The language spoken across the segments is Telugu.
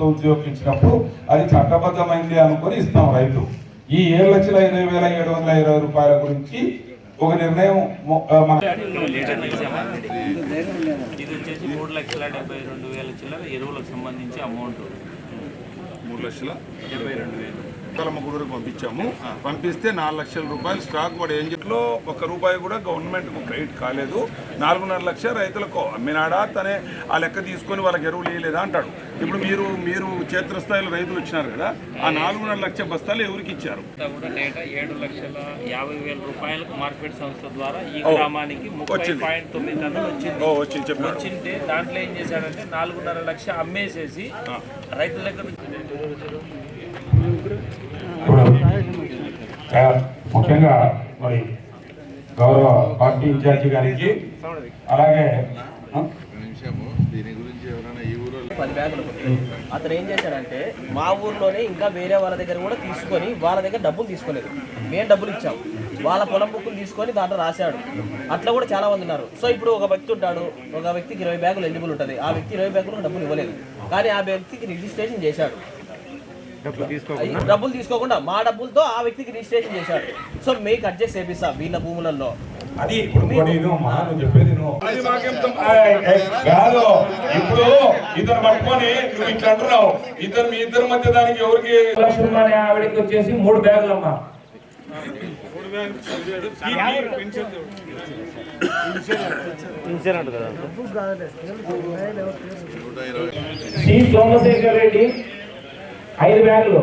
ప్రభుత్వ ఉద్యోగం ఇచ్చినప్పుడు అది చట్టబద్ధమైంది అనుకొని ఇస్తాం రైతు. ఈ ఏడు లక్షల ఇరవై వేల ఏడు వందల ఇరవై రూపాయల గురించి ఒక నిర్ణయం ఇది వచ్చేసి మూడు లక్షల డెబ్బై రెండు వేల చిల్లర ఎరువులకు సంబంధించి అమౌంట్. మూడు లక్షల డెబ్బై రెండు వేలు. గుడుకు పంపించాము. పంపిస్తే నాలుగు లక్షల రూపాయలు స్టాక్ కూడా ఏం చెప్పలో ఒక రూపాయి కూడా గవర్నమెంట్కు క్రెడిట్ కాలేదు. నాలుగున్నర లక్ష రైతులకు అమ్మినాడా తనే ఆ లెక్క తీసుకొని వాళ్ళకి ఎరువులు వేయలేదా అంటాడు. ఇప్పుడు మీరు మీరు క్షేత్రస్థాయిలో రైతులు వచ్చినారు కదా ఆ నాలుగున్నర లక్ష బస్తాలు ఎవరికి ఇచ్చారు? ఏడు లక్షల యాభై వేల రూపాయలకు మార్కెట్ సంస్థ ద్వారా ఈ గ్రామానికి ముప్పై వచ్చింది. పాయింట్ తొమ్మిది టన్నులు వచ్చింది. ఓ వచ్చి చెప్పాడు. వచ్చింటే దాంట్లో ఏం చేశాడంటే నాలుగున్నర లక్ష అమ్మేసేసి రైతుల దగ్గర ఇప్పుడు ముఖ్యంగా మరి గౌరవ పార్టీ ఇన్ఛార్జి గారికి అలాగే అతను ఏం చేశాడంటే మా ఊర్లోనే ఇంకా వేరే వాళ్ళ దగ్గర కూడా తీసుకొని వాళ్ళ దగ్గర డబ్బులు తీసుకోలేదు. మేము డబ్బులు ఇచ్చాం. వాళ్ళ పొలం బుక్కులు తీసుకొని దాంట్లో రాశాడు. అట్లా కూడా చాలా మంది ఉన్నారు. సో ఇప్పుడు ఒక వ్యక్తి ఉంటాడు ఒక వ్యక్తికి ఇరవై బ్యాగులు ఎలిజిబుల్ ఉంటుంది. ఆ వ్యక్తి ఇరవై బ్యాగులు డబ్బులు ఇవ్వలేదు. కానీ ఆ వ్యక్తికి రిజిస్ట్రేషన్ చేశాడు. డబ్బులు తీసుకోకుండా? మా డబ్బులతో ఆ వ్యక్తికి రిజిస్ట్రేషన్ చేశాడు సో మీకు అడ్జస్ట్ చేపిస్తా వీళ్ళ భూములలో అది చెప్పేది నువ్వు కాదు. ఇప్పుడు ఇతను పట్టుకొని నువ్వు ఇట్లా అంటున్నావు. ఇద్దరు మీ ఇద్దరి మధ్య దానికి ఎవరికి ఆవిడకి వచ్చేసి మూడు బ్యాగులు అమ్మా సి సోమశేఖర్ రెడ్డి ఐదు బ్యాగులు.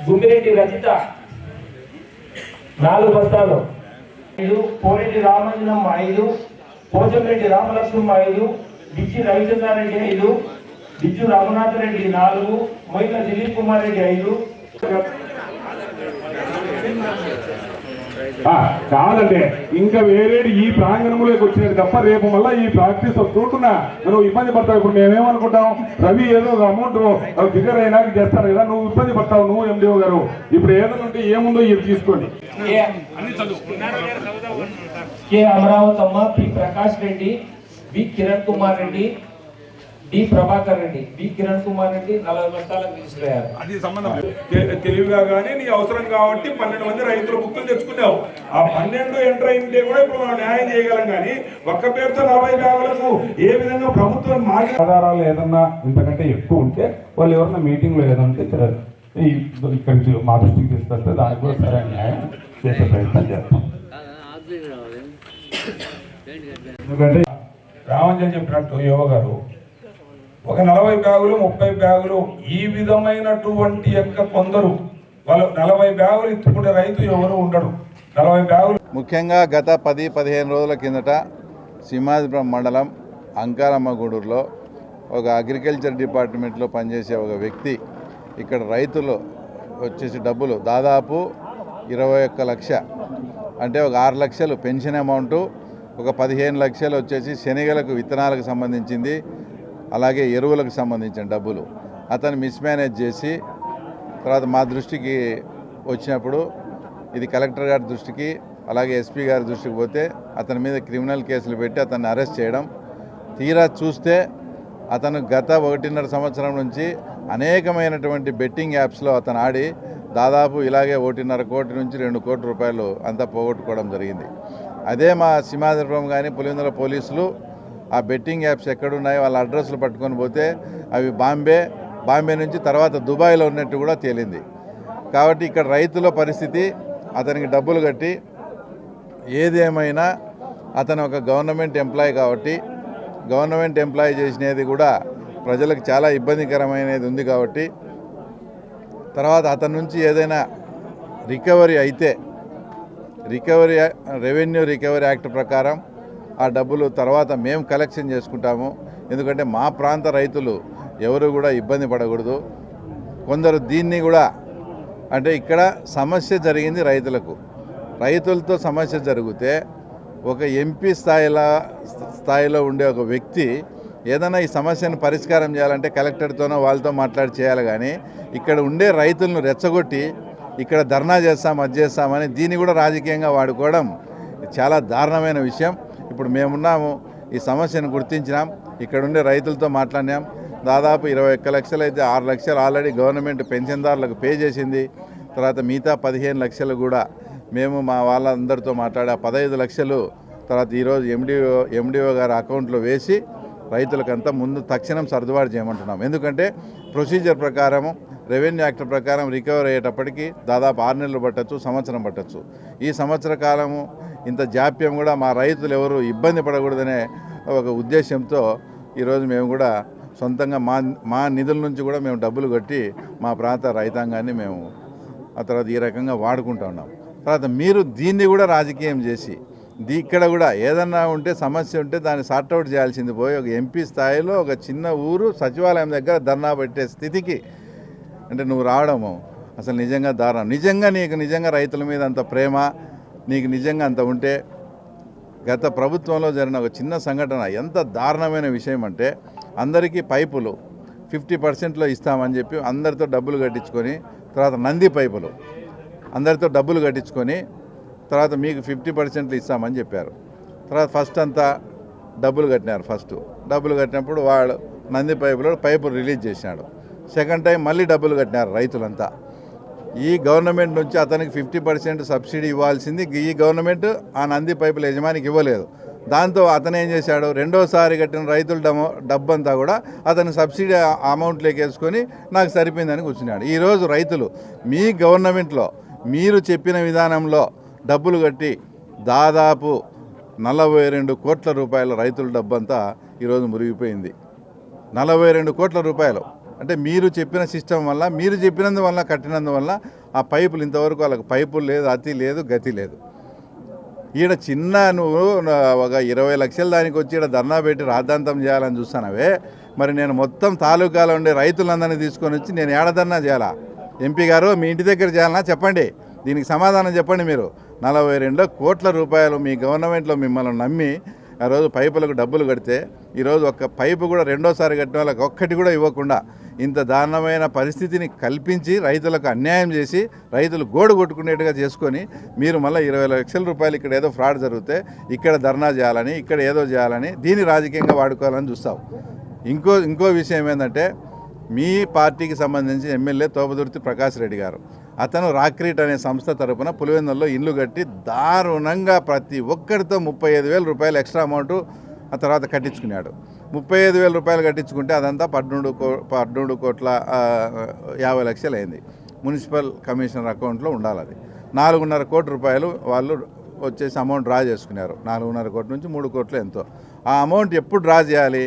గుమ్మిరెడ్డి రజిత నాలుగు బస్తాలు. ఐదు పోరెడ్డి రామంజనమ్మ ఐదు పోచంరెడ్డి రామలక్ష్మమ్మ ఐదు డిచ్చి రవిచంద్రారెడ్డి ఐదు డిచ్చు రఘునాథరెడ్డి నాలుగు మొయిల దిలీప్ కుమార్ రెడ్డి ఐదు ఆ, కాదంటే ఇంకా వేరే ఈ ప్రాంగణంలోకి వచ్చినది తప్ప రేపు మళ్ళీ ఈ ప్రాక్టీస్ చూడకుండా నువ్వు ఇబ్బంది పడతావు. ఇప్పుడు మేమేమనుకుంటాం? రవి ఏదో ఒక అమౌంట్ ఫిగర్ అయినాక చేస్తారు కదా నువ్వు ఇబ్బంది పడతావు నువ్వు ఎండిఓ గారు. ఇప్పుడు ఏదైనా ఉంటే ఏముందో ఇది తీసుకోండి. K Amaravathamma P Prakash Reddy V Kiran Kumar Reddy D Prabhakar Reddy B Kiran Kumar Reddy నలభై బస్తాలకు తీసుకురాయారు అది సంబంధం తెలివిగా కానీ నీ అవసరం కాబట్టి పన్నెండు మంది రైతుల బుక్కులు తెచ్చుకున్నావు ఆ పన్నెండు ఎంటర్ అయింటే కూడా ఇప్పుడు మనం న్యాయం చేయగలం కానీ ఒక్క పేరుతో నలభై బ్యాగులకు ఏ విధంగా ప్రభుత్వం మార్గ ఆధారాలు ఏదన్నా ఇంతకంటే ఎక్కువ ఉంటే వాళ్ళు ఎవరన్నా మీటింగ్లో ఏదన్నా ఉంటే తె- ఈ- ఇక్కడికి మా దృష్టికి తీసుకొస్తే దానికి కూడా సరైన న్యాయం చేసే ప్రయత్నం చేస్తాం ఎందుకంటే రామంజన్ చెప్పినట్టు యువ గారు ఒక నలభై బ్యాగులు ముప్పై బ్యాగులు ఈ విధమైనటువంటి యొక్క కొందరు వాళ్ళు నలభై బ్యాగులు ఎత్తుకునే రైతు ఎవరు ఉండడు. నలభై బ్యాగులు ముఖ్యంగా గత పది పదిహేను రోజుల కిందట సింహాద్రిపురం మండలం అంకారమ్మగూడూరులో ఒక అగ్రికల్చర్ డిపార్ట్మెంట్లో పనిచేసే ఒక వ్యక్తి ఇక్కడ రైతులు వచ్చేసి డబ్బులు దాదాపు ఇరవై ఒక్క లక్ష అంటే ఒక ఆరు లక్షలు పెన్షన్ అమౌంట్ ఒక పదిహేను లక్షలు వచ్చేసి శనగలకు విత్తనాలకు సంబంధించింది. అలాగే ఎరువులకు సంబంధించిన డబ్బులు. అతను మిస్మేనేజ్ చేసి తర్వాత మా దృష్టికి వచ్చినప్పుడు ఇది కలెక్టర్ గారి దృష్టికి అలాగే ఎస్పీ గారి దృష్టికి పోతే అతని మీద క్రిమినల్ కేసులు పెట్టి అతన్ని అరెస్ట్ చేయడం. తీరా చూస్తే అతను గత ఒకటిన్నర సంవత్సరం నుంచి అనేకమైనటువంటి బెట్టింగ్ యాప్స్లో అతను ఆడి దాదాపు ఇలాగే ఒకటిన్నర కోటి నుంచి రెండు కోట్ల రూపాయలు అంతా పోగొట్టుకోవడం జరిగింది. అదే మా సింహాద్రిపురం కానీ పులివెందుల పోలీసులు ఆ బెట్టింగ్ యాప్స్ ఎక్కడున్నాయో వాళ్ళ అడ్రస్లు పట్టుకొని పోతే అవి బాంబే బాంబే నుంచి తర్వాత దుబాయ్లో ఉన్నట్టు కూడా తేలింది. కాబట్టి ఇక్కడ రైతుల పరిస్థితి అతనికి డబ్బులు కట్టి ఏదేమైనా అతను ఒక గవర్నమెంట్ ఎంప్లాయీ కాబట్టి గవర్నమెంట్ ఎంప్లాయీ చేసినది కూడా ప్రజలకు చాలా ఇబ్బందికరమైనది ఉంది కాబట్టి తర్వాత అతని నుంచి ఏదైనా రికవరీ అయితే రికవరీ రెవెన్యూ రికవరీ యాక్ట్ ప్రకారం ఆ డబ్బులు తర్వాత మేము కలెక్షన్ చేసుకుంటాము. ఎందుకంటే మా ప్రాంత రైతులు ఎవరు కూడా ఇబ్బంది పడకూడదు. కొందరు దీన్ని కూడా అంటే ఇక్కడ సమస్య జరిగింది రైతులకు. రైతులతో సమస్య జరిగితే ఒక ఎంపీ స్థాయిలో స్థాయిలో ఉండే ఒక వ్యక్తి ఏదైనా ఈ సమస్యను పరిష్కారం చేయాలంటే కలెక్టర్తోనో వాళ్ళతో మాట్లాడి చేయాలి కానీ ఇక్కడ ఉండే రైతులను రెచ్చగొట్టి ఇక్కడ ధర్నా చేస్తాం అది చేస్తామని దీన్ని కూడా రాజకీయంగా వాడుకోవడం చాలా దారుణమైన విషయం. ఇప్పుడు మేమున్నాము ఈ సమస్యను గుర్తించినాం ఇక్కడ ఉండే రైతులతో మాట్లాడినాం. దాదాపు ఇరవై ఒక్క లక్షలు అయితే ఆరు లక్షలు ఆల్రెడీ గవర్నమెంట్ పెన్షన్దారులకు పే చేసింది. తర్వాత మిగతా పదిహేను లక్షలు కూడా మేము మా వాళ్ళందరితో మాట్లాడి ఆ పదహైదు లక్షలు తర్వాత ఈరోజు ఎండిఓ ఎండిఓ గారి అకౌంట్లో వేసి రైతులకంతా ముందు తక్షణం సర్దుబాటు చేయమంటున్నాం. ఎందుకంటే ప్రొసీజర్ ప్రకారము రెవెన్యూ యాక్ట్ ప్రకారం రికవర్ అయ్యేటప్పటికి దాదాపు ఆరు నెలలు పట్టచ్చు సంవత్సరం పట్టచ్చు. ఈ సంవత్సర కాలము ఇంత జాప్యం కూడా మా రైతులు ఎవరు ఇబ్బంది పడకూడదనే ఒక ఉద్దేశంతో ఈరోజు మేము కూడా సొంతంగా మా మా నిధుల నుంచి కూడా మేము డబ్బులు కట్టి మా ప్రాంత రైతాంగాన్ని మేము ఆ తర్వాత ఈ రకంగా వాడుకుంటూ ఉన్నాం. తర్వాత మీరు దీన్ని కూడా రాజకీయం చేసి దీ ఇక్కడ కూడా ఏదన్నా ఉంటే సమస్య ఉంటే దాన్ని సార్ట్అవుట్ చేయాల్సింది పోయి ఒక ఎంపీ స్థాయిలో ఒక చిన్న ఊరు సచివాలయం దగ్గర ధర్నా పెట్టే స్థితికి అంటే నువ్వు రావడము. అసలు నిజంగా దారుణం. నిజంగా నీకు నిజంగా రైతుల మీద అంత ప్రేమ నీకు నిజంగా అంత ఉంటే గత ప్రభుత్వంలో జరిగిన ఒక చిన్న సంఘటన ఎంత దారుణమైన విషయం అంటే అందరికీ పైపులు ఫిఫ్టీ పర్సెంట్లో ఇస్తామని చెప్పి అందరితో డబ్బులు కట్టించుకొని తర్వాత నంది పైపులు అందరితో డబ్బులు కట్టించుకొని తర్వాత మీకు ఫిఫ్టీ పర్సెంట్లు ఇస్తామని చెప్పారు. తర్వాత ఫస్ట్ అంతా డబ్బులు కట్టినారు ఫస్ట్. డబ్బులు కట్టినప్పుడు వాడు నంది పైపులో పైపులు రిలీజ్ చేసినాడు. సెకండ్ టైం మళ్ళీ డబ్బులు కట్టినారు రైతులంతా. ఈ గవర్నమెంట్ నుంచి అతనికి ఫిఫ్టీ పర్సెంట్ సబ్సిడీ ఇవ్వాల్సింది. ఈ గవర్నమెంట్ ఆ నంది పైపుల యజమానికి ఇవ్వలేదు. దాంతో అతను ఏం చేశాడు? రెండోసారి కట్టిన రైతుల డమో డబ్బంతా కూడా అతను సబ్సిడీ అమౌంట్లోకి వేసుకొని నాకు సరిపోయిందని కూర్చున్నాడు. ఈరోజు రైతులు మీ గవర్నమెంట్లో మీరు చెప్పిన విధానంలో డబ్బులు కట్టి దాదాపు నలభై రెండు కోట్ల రూపాయల రైతుల డబ్బంతా ఈరోజు మురిగిపోయింది. నలభై రెండు కోట్ల రూపాయలు. అంటే మీరు చెప్పిన సిస్టమ్ వల్ల మీరు చెప్పినందువల్ల కట్టినందువల్ల ఆ పైపులు ఇంతవరకు వాళ్ళకి పైపులు లేదు అతి లేదు గతి లేదు. ఈడ చిన్న నువ్వు ఒక ఇరవై లక్షల దానికి వచ్చి ఈడ ధర్నా పెట్టి రాద్ధాంతం చేయాలని చూస్తానవే. మరి నేను మొత్తం తాలూకాలో ఉండే రైతులందరినీ తీసుకొని వచ్చి నేను ఏడ ధర్నా చేయాలా? ఎంపీ గారు మీ ఇంటి దగ్గర చేయాలన్నా చెప్పండి. దీనికి సమాధానం చెప్పండి మీరు. నలభై రెండు కోట్ల రూపాయలు మీ గవర్నమెంట్లో మిమ్మల్ని నమ్మి ఆ రోజు పైపులకు డబ్బులు కడితే ఈరోజు ఒక్క పైపు కూడా రెండోసారి కట్టిన వాళ్ళకి ఒక్కటి కూడా ఇవ్వకుండా ఇంత దారుణమైన పరిస్థితిని కల్పించి రైతులకు అన్యాయం చేసి రైతులు గోడు కొట్టుకునేట్టుగా చేసుకొని మీరు మళ్ళీ ఇరవై లక్షల రూపాయలు ఇక్కడ ఏదో ఫ్రాడ్ జరిగితే ఇక్కడ ధర్నా చేయాలని ఇక్కడ ఏదో చేయాలని దీన్ని రాజకీయంగా వాడుకోవాలని చూస్తావు. ఇంకో ఇంకో విషయం ఏంటంటే మీ పార్టీకి సంబంధించి ఎమ్మెల్యే తోపదుర్తి ప్రకాష్ రెడ్డి గారు. అతను రాక్రీట్ అనే సంస్థ తరపున పులివెందుల్లో ఇల్లు కట్టి దారుణంగా ప్రతి ఒక్కరితో ముప్పై ఐదు వేల రూపాయలు ఎక్స్ట్రా అమౌంట్ ఆ తర్వాత కట్టించుకున్నాడు. ముప్పై ఐదు వేల రూపాయలు కట్టించుకుంటే అదంతా పద్నెండు కో పద్నెండు కోట్ల యాభై లక్షలు అయింది మున్సిపల్ కమిషనర్ అకౌంట్లో ఉండాలి అది నాలుగున్నర కోటి రూపాయలు వాళ్ళు వచ్చేసి అమౌంట్ డ్రా చేసుకున్నారు. నాలుగున్నర కోట్ల నుంచి మూడు కోట్లు ఎంతో. ఆ అమౌంట్ ఎప్పుడు డ్రా చేయాలి?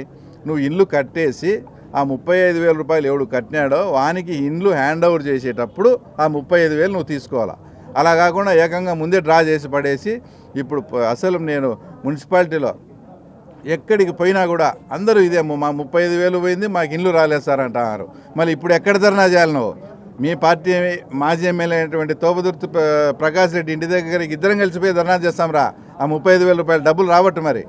నువ్వు ఇల్లు కట్టేసి ఆ ముప్పై ఐదు వేల రూపాయలు ఎవడు కట్టినాడో వానికి ఇండ్లు హ్యాండ్ ఓవర్ చేసేటప్పుడు ఆ ముప్పై ఐదు వేలు నువ్వు తీసుకోవాలా. అలా కాకుండా ఏకంగా ముందే డ్రా చేసి పడేసి ఇప్పుడు అసలు నేను మున్సిపాలిటీలో ఎక్కడికి పోయినా కూడా అందరూ ఇదే మా ముప్పై ఐదు వేలు పోయింది మాకు ఇండ్లు రాలేదు సార్ అంటున్నారు. మళ్ళీ ఇప్పుడు ఎక్కడ ధర్నా చేయాలి నువ్వు? మీ పార్టీ మాజీ ఎమ్మెల్యే అయినటువంటి తోపదుర్తి ప్రకాష్ రెడ్డి ఇంటి దగ్గరికి ఇద్దరం కలిసిపోయి ధర్నా చేస్తాం రా ఆ ముప్పై ఐదు వేల రూపాయలు డబ్బులు రావట్టు మరి.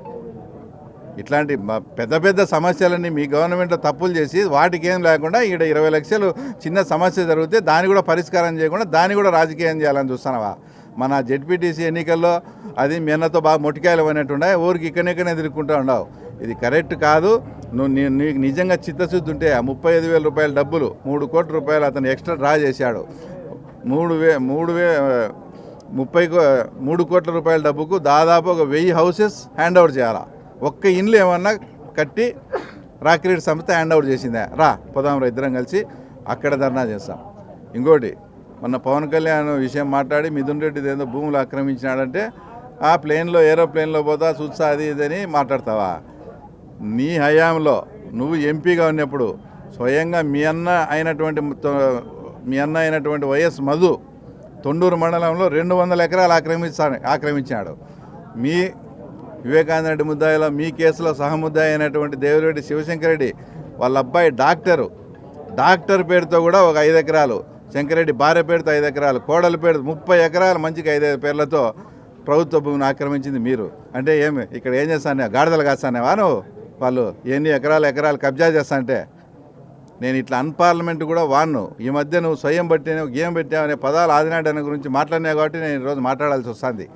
ఇట్లాంటి పెద్ద పెద్ద సమస్యలన్నీ మీ గవర్నమెంట్లో తప్పులు చేసి వాటికి ఏం లేకుండా ఇక్కడ ఇరవై లక్షలు చిన్న సమస్య జరిగితే దాన్ని కూడా పరిష్కారం చేయకుండా దాన్ని కూడా రాజకీయం చేయాలని చూస్తున్నావా? మన జెడ్పీటీసీ ఎన్నికల్లో అది మెన్నతో బాగా మొటికాయలు అనేటుండే ఊరికి ఇక్కడెక్కడనే తిరుగుకుంటూ ఉండవు ఇది కరెక్ట్ కాదు. నువ్వు నీకు నిజంగా చిత్తశుద్ధి ఉంటే ఆ ముప్పై ఐదు వేల రూపాయల డబ్బులు మూడు కోట్ల రూపాయలు అతను ఎక్స్ట్రా డ్రా చేశాడు. మూడు వే మూడు వే ముప్పై కో- మూడు కోట్ల రూపాయల డబ్బుకు దాదాపు ఒక వెయ్యి హౌసెస్ హ్యాండ్ ఓవర్ చేయాలా? ఒక్క ఇండ్లు ఏమన్నా కట్టి రాక్రీడ్ సంస్థ హ్యాండ్ ఓవర్ చేసిందా? రా పోదాం రా ఇద్దరం కలిసి అక్కడ ధర్నా చేస్తాం. ఇంకోటి మొన్న పవన్ కళ్యాణ్ విషయం మాట్లాడి మిథున్ రెడ్డి ఏదో భూములు ఆక్రమించినాడంటే ఆ ప్లేన్లో ఏరోప్లేన్లో పోతా చూస్తా అది ఇదని మాట్లాడతావా? నీ హయాంలో నువ్వు ఎంపీగా ఉన్నప్పుడు స్వయంగా మీ అన్న అయినటువంటి మీ అన్న అయినటువంటి వైఎస్ మధు తొండూరు మండలంలో రెండు వందల ఎకరాలు ఆక్రమిస్తా ఆక్రమించాడు మీ వివేకానంద రెడ్డి ముద్దాయిలో మీ కేసులో సహముద్దాయి అయినటువంటి దేవిరెడ్డి శివశంకరెడ్డి వాళ్ళ అబ్బాయి డాక్టరు. డాక్టర్ పేరుతో కూడా ఒక ఐదు ఎకరాలు శంకరెడ్డి భార్య పేరుతో ఐదు ఎకరాలు కోడల పేరు ముప్పై ఎకరాలు మంచిగా ఐదైదు పేర్లతో ప్రభుత్వ భూమిని ఆక్రమించింది మీరు. అంటే ఏమి ఇక్కడ ఏం చేస్తానే గాడిదలు కాస్తానేవా నువ్వు? వాళ్ళు ఎన్ని ఎకరాలు ఎకరాలు కబ్జా చేస్తా అంటే నేను ఇట్లా అన్పార్లమెంట్ కూడా వాన్ను. ఈ మధ్య నువ్వు స్వయం పట్టినావు గేమ్ పెట్టావు అనే పదాలు ఆదినాడు అనే గురించి మాట్లాడినావు కాబట్టి నేను ఈరోజు మాట్లాడాల్సి వస్తుంది.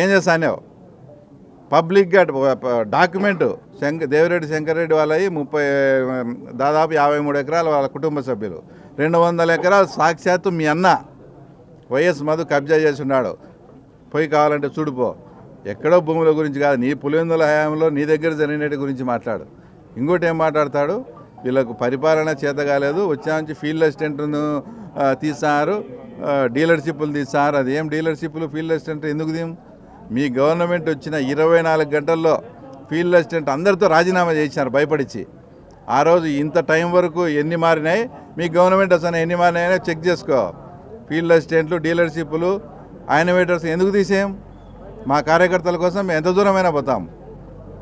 ఏం చేస్తానేవు పబ్లిక్గా డాక్యుమెంట్ శంక దేవిరెడ్డి శంకర్రెడ్డి వాళ్ళవి ముప్పై దాదాపు యాభై మూడు ఎకరాలు వాళ్ళ కుటుంబ సభ్యులు. రెండు వందల ఎకరాలు సాక్షాత్తు మీ అన్న వైఎస్ మధు కబ్జా చేసి ఉన్నాడు పోయి కావాలంటే చూడిపో ఎక్కడో భూముల గురించి కాదు నీ పులివెందుల హయాంలో నీ దగ్గర జరిగినట్టు గురించి మాట్లాడు. ఇంకోటి ఏం మాట్లాడతాడు? వీళ్ళకు పరిపాలన చేత కాలేదు. వచ్చా నుంచి ఫీల్డ్ అసిస్టెంట్ను తీసారు డీలర్షిప్లు తీసారు అది ఏం డీలర్షిప్లు? ఫీల్డ్ అసిస్టెంట్ ఎందుకు దీము మీ గవర్నమెంట్ వచ్చిన ఇరవై నాలుగు గంటల్లో ఫీల్డ్ అసిస్టెంట్ అందరితో రాజీనామా చేసినారు భయపడిచి ఆ రోజు ఇంత టైం వరకు ఎన్ని మారినాయి? మీ గవర్నమెంట్ అసలు ఎన్ని మారినాయో చెక్ చేసుకో. ఫీల్డ్ అసిస్టెంట్లు డీలర్షిప్లు ఆయనవేటర్స్ ఎందుకు తీసేయం? మా కార్యకర్తల కోసం మేము ఎంత దూరమైనా పోతాం.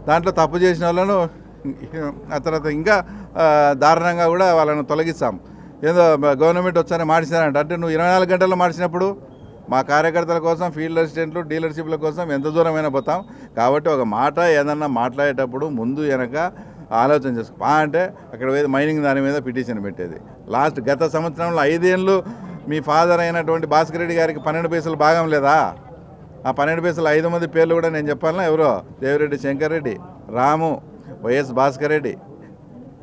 దాంట్లో తప్పు చేసిన వాళ్ళను ఆ తర్వాత ఇంకా దారుణంగా కూడా వాళ్ళను తొలగిస్తాం. ఏదో గవర్నమెంట్ వచ్చారని మార్చారంట అంటే నువ్వు ఇరవై నాలుగు గంటల్లో మార్చినప్పుడు మా కార్యకర్తల కోసం ఫీల్డ్ అసిస్టెంట్లు డీలర్షిప్ల కోసం ఎంత దూరమైనా పోతాం. కాబట్టి ఒక మాట ఏదన్నా మాట్లాడేటప్పుడు ముందు వెనక ఆలోచన చేసుకో అంటే అక్కడ పోయి మైనింగ్ దాని మీద పిటిషన్ పెట్టేది. లాస్ట్ గత సంవత్సరంలో ఐదేళ్ళు మీ ఫాదర్ అయినటువంటి భాస్కర్ రెడ్డి గారికి పన్నెండు పైసలు భాగం లేదా? ఆ పన్నెండు పైసలు ఐదు మంది పేర్లు కూడా నేను చెప్పాలన్నా ఎవరో? దేవిరెడ్డి శంకర్ రెడ్డి రాము వైఎస్ భాస్కర్ రెడ్డి.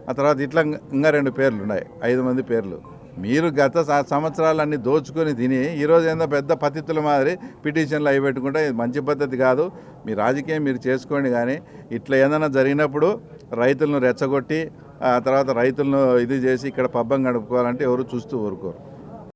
ఆ తర్వాత ఇట్లా ఇంకా రెండు పేర్లు ఉన్నాయి. ఐదు మంది పేర్లు. మీరు గత సంవత్సరాలన్నీ దోచుకొని తిని ఈరోజు ఏందో పెద్ద పతిత్తుల మాదిరి పిటిషన్లు అవి పెట్టుకుంటే ఇది మంచి పద్ధతి కాదు. మీ రాజకీయం మీరు చేసుకోండి కానీ ఇట్లా ఏదైనా జరిగినప్పుడు రైతులను రెచ్చగొట్టి ఆ తర్వాత రైతులను ఇది చేసి ఇక్కడ పబ్బం గడుపుకోవాలంటే ఎవరు చూస్తూ ఊరుకోరు.